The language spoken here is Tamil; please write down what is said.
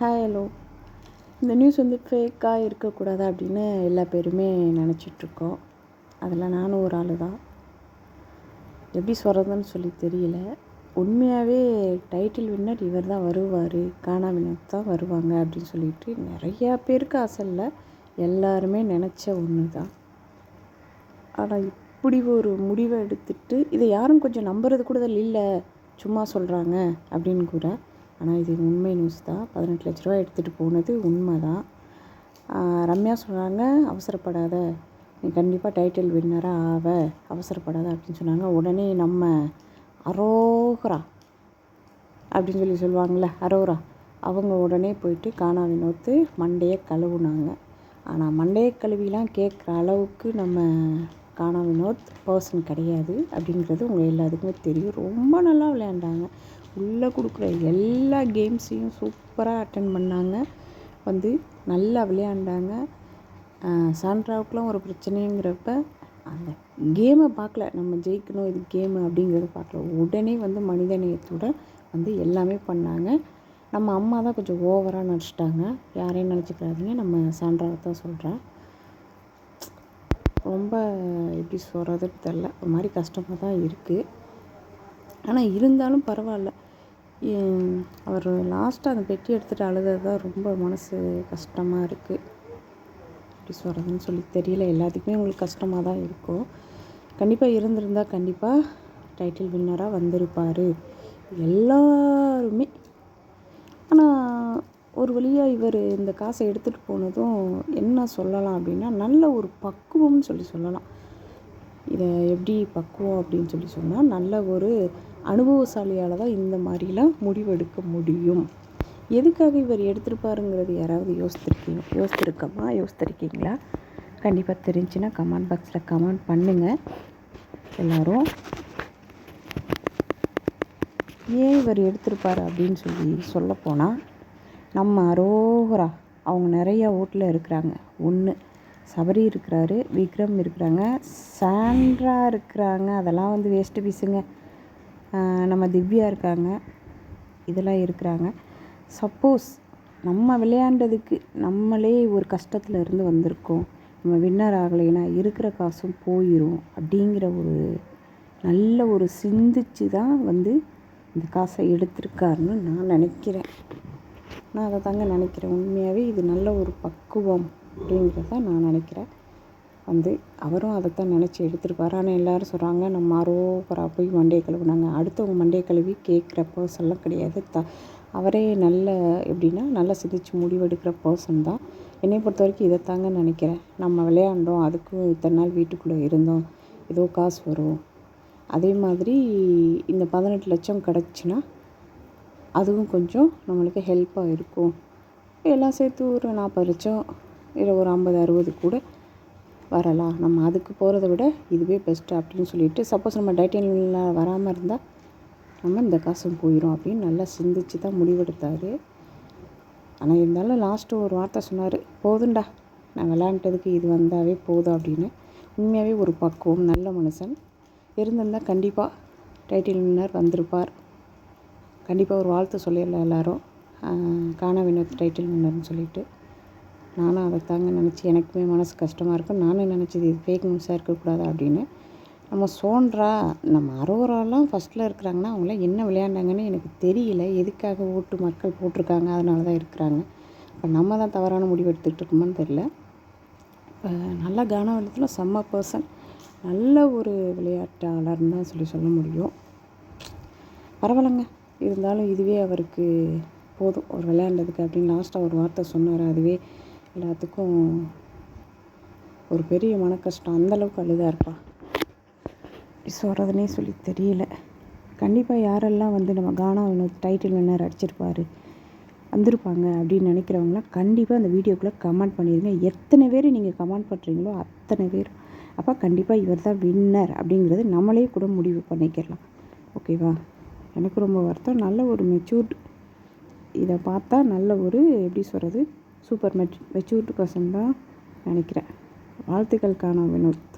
ஹாய் ஹலோ இந்த நியூஸ் வந்து ஃபேக்காக இருக்கக்கூடாது அப்படின்னு எல்லா பேருமே நினச்சிட்ருக்கோம். அதில் நானும் ஒரு ஆள் தான் எப்படி சொல்கிறதுன்னு சொல்லி தெரியல. உண்மையாகவே டைட்டில் வின்னர் இவர் தான் வருவார் கானா தான் வருவாங்க அப்படின்னு சொல்லிட்டு நிறையா பேருக்கு ஆசை இல்லை. எல்லாருமே நினச்ச ஒன்று தான் ஆனால் இப்படி ஒரு முடிவை எடுத்துட்டு இதை யாரும் கொஞ்சம் நம்புறது கூட இல்லை. சும்மா சொல்கிறாங்க அப்படின்னு கூட. ஆனால் இது உண்மை நியூஸ் தான். பதினெட்டு லட்ச ரூபா எடுத்துகிட்டு போனது உண்மை தான் ரம்யா சொல்கிறாங்க அவசரப்படாத. நீ கண்டிப்பாக டைட்டில் வின்னராக ஆவ. அவசரப்படாத அப்படின்னு சொன்னாங்க. உடனே நம்ம அரோகரா அப்படின்னு சொல்லி சொல்லுவாங்கள்ல அரோரா அவங்க உடனே போயிட்டு கானா வினோத்து மண்டையை கழுவுனாங்க. ஆனால் மண்டையை கழுவிலாம் கேட்குற அளவுக்கு நம்ம கானா வினோத் பர்சன் கிடையாது அப்படிங்கிறது உங்கள் எல்லாத்துக்குமே தெரியும். ரொம்ப நல்லா விளையாண்டாங்க. உள்ளே கொடுக்குற எல்லா கேம்ஸையும் சூப்பராக அட்டன் பண்ணாங்க. வந்து நல்லா விளையாண்டாங்க. சாண்ட்ராவுக்குலாம் ஒரு பிரச்சனைங்கிறப்ப அந்த கேமை பார்க்கல. நம்ம ஜெயிக்கணும் இது கேமு அப்படிங்கிறத பார்க்கல. உடனே வந்து மனிதநேயத்தோட வந்து எல்லாமே பண்ணாங்க. நம்ம அம்மா தான் கொஞ்சம் ஓவராக நடிச்சிட்டாங்க. யாரையும் நினச்சிக்கிறாதீங்க நம்ம சாண்ட்ராவை தான் சொல்கிறேன் ரொம்ப எப்படி சொல்கிறதுன்னு தெரில ஒரு மாதிரி கஷ்டமாக தான் இருக்குது ஆனால் இருந்தாலும் பரவாயில்ல. அவர் லாஸ்ட்டாக அந்த பெட்டி எடுத்துகிட்டு அழுதது தான் ரொம்ப மனசு கஷ்டமாக இருக்குது எப்படி சொல்கிறதுன்னு சொல்லி தெரியல. எல்லாத்துக்குமே உங்களுக்கு கஷ்டமாக தான் இருக்கும். கண்டிப்பாக இருந்திருந்தால் கண்டிப்பாக டைட்டில் வின்னராக வந்திருப்பார். எல்லாருமே. ஆனால் ஒரு வழியாக இவர் இந்த காசை எடுத்துகிட்டு போனதும் என்ன சொல்லலாம் அப்படின்னா நல்ல ஒரு பக்குவம்னு சொல்லி சொல்லலாம். இதை எப்படி பக்குவம் அப்படின்னு சொல்லி சொன்னால் நல்ல ஒரு அனுபவசாலியால் தான் இந்த மாதிரிலாம் முடிவெடுக்க முடியும். எதுக்காக இவர் எடுத்திருப்பாருங்கிறது யாராவது யோசித்திருக்கீங்க யோசித்திருக்கமா யோசித்திருக்கீங்களா? கண்டிப்பாக தெரிஞ்சுன்னா கமெண்ட் பாக்ஸில் கமெண்ட் பண்ணுங்கள் எல்லோரும் ஏன் இவர் எடுத்திருப்பார் அப்படின்னு சொல்லி சொல்லப்போனால் நம்ம அரோகரா அவங்க நிறையா ஓட்டில் இருக்கிறாங்க. ஒன்று சபரி இருக்கிறாரு விக்ரம் இருக்கிறாங்க சாண்ட்ரா இருக்கிறாங்க. அதெல்லாம் வந்து வேஸ்ட்டு பீஸுங்க நம்ம திவ்யா இருக்காங்க. இதெல்லாம் இருக்கிறாங்க. சப்போஸ் நம்ம விளையாண்டதுக்கு நம்மளே ஒரு கஷ்டத்தில் இருந்து வந்திருக்கோம். நம்ம வின்னர் ஆகலைன்னா இருக்கிற காசும் போயிடும் அப்படிங்கிற ஒரு நல்ல ஒரு சிந்திச்சு தான் வந்து இந்த காசை எடுத்திருக்காருன்னு நான் நினைக்கிறேன். நான் அதை தாங்க நினைக்கிறேன். உண்மையாகவே இது நல்ல ஒரு பக்குவம் அப்படிங்கிறத நான் நினைக்கிறேன். வந்து அவரும் அதை தான் நினச்சி எடுத்துருப்பார். ஆனால் எல்லோரும் சொல்கிறாங்க நம்ம அரோபரா போய் மண்டையை கழுவுனாங்க. அடுத்தவங்க மண்டையை கழுவி கேட்குற பர்சன்லாம் கிடையாது. த அவரே நல்ல எப்படின்னா நல்லா சிந்திச்சு முடிவெடுக்கிற பர்சன் தான். என்னை பொறுத்த வரைக்கும் இதை தாங்க நினைக்கிறேன். நம்ம விளையாண்டோம் அதுக்கும் இத்தனை நாள் வீட்டுக்குள்ளே இருந்தோம் ஏதோ காசு வரும். அதே மாதிரி இந்த பதினெட்டு லட்சம் கிடச்சின்னா அதுவும் கொஞ்சம் நம்மளுக்கு ஹெல்ப்பாக இருக்கும். எல்லாம் சேர்த்து ஒரு நாற்பது லட்சம் இல்லை ஒரு ஐம்பது அறுபது கூட வரலாம். நம்ம அதுக்கு போகிறத விட இதுவே பெஸ்ட்டு அப்படின்னு சொல்லிட்டு சப்போஸ் நம்ம டைட்டியனில் வராமல் இருந்தால் நம்ம இந்த காசும் போயிடும் அப்படின்னு நல்லா சிந்திச்சு தான் முடிவெடுத்தார். ஆனால் இருந்தாலும் லாஸ்ட்டு ஒரு வார்த்தை சொன்னார் போதுண்டா நான் விளையாண்டதுக்கு இது வந்தாவே போதும் அப்படின்னு. உண்மையாகவே ஒரு பக்குவம் நல்ல மனுஷன். இருந்திருந்தால் கண்டிப்பாக டைட்டில் வின்னர் வந்திருப்பார். கண்டிப்பாக ஒரு வாழ்த்து சொல்லிடலாம் எல்லோரும். காண வினோத் டைட்டில் வின்னர்னு சொல்லிட்டு. நானும் அதை தாங்க நினச்சி எனக்குமே மனசு கஷ்டமாக இருக்கும். நானும் நினச்சது இது ஃபேக் நியூஸாக இருக்கக்கூடாது அப்படின்னு. நம்ம சோன்றா நம்ம அரோராலாம் ஃபஸ்ட்டில் இருக்கிறாங்கன்னா அவங்களாம் என்ன விளையாண்டாங்கன்னு எனக்கு தெரியல. எதுக்காக ஓட்டு மக்கள் போட்டிருக்காங்க? அதனால தான் இருக்கிறாங்க. இப்போ நம்ம தான் தவறான முடிவு எடுத்துக்கிட்டு இருக்கோமான்னு தெரில இப்போ நல்ல கானவலத்தில் செம்ம பர்சன் நல்ல ஒரு விளையாட்டாளர்னு தான் சொல்லி சொல்ல முடியும். பரவாயில்லங்க. இருந்தாலும் இதுவே அவருக்கு போதும். ஒரு விளையாண்டதுக்கு அப்படின்னு லாஸ்ட்டாக ஒரு வார்த்தை சொன்னார். அதுவே எல்லாத்துக்கும் ஒரு பெரிய மன கஷ்டம் அந்தளவுக்கு அழுதா இருப்பா. சொல்கிறதுனே சொல்லி தெரியல. கண்டிப்பாக யாரெல்லாம் வந்து நம்ம கானா வினோத் டைட்டில் வின்னர் அடிச்சிருப்பார் வந்திருப்பாங்க அப்படின்னு நினைக்கிறவங்களாம் கண்டிப்பாக அந்த வீடியோக்குள்ளே கமெண்ட் பண்ணிடுங்க எத்தனை பேர் நீங்கள் கமெண்ட் பண்ணுறீங்களோ அத்தனை பேர். அப்போ கண்டிப்பாக இவர் தான் வின்னர் அப்படிங்கிறது நம்மளே கூட முடிவு பண்ணிக்கலாம். ஓகேவா எனக்கு ரொம்ப வருத்தம். நல்ல ஒரு மெச்சூர்டு இதை பார்த்தா நல்ல ஒரு எப்படி சொல்கிறது சூப்பர் மெச் மெச்சூர்டு பர்சன் தான் நினைக்கிறேன். வாழ்த்துக்கள் காணா வினோத்.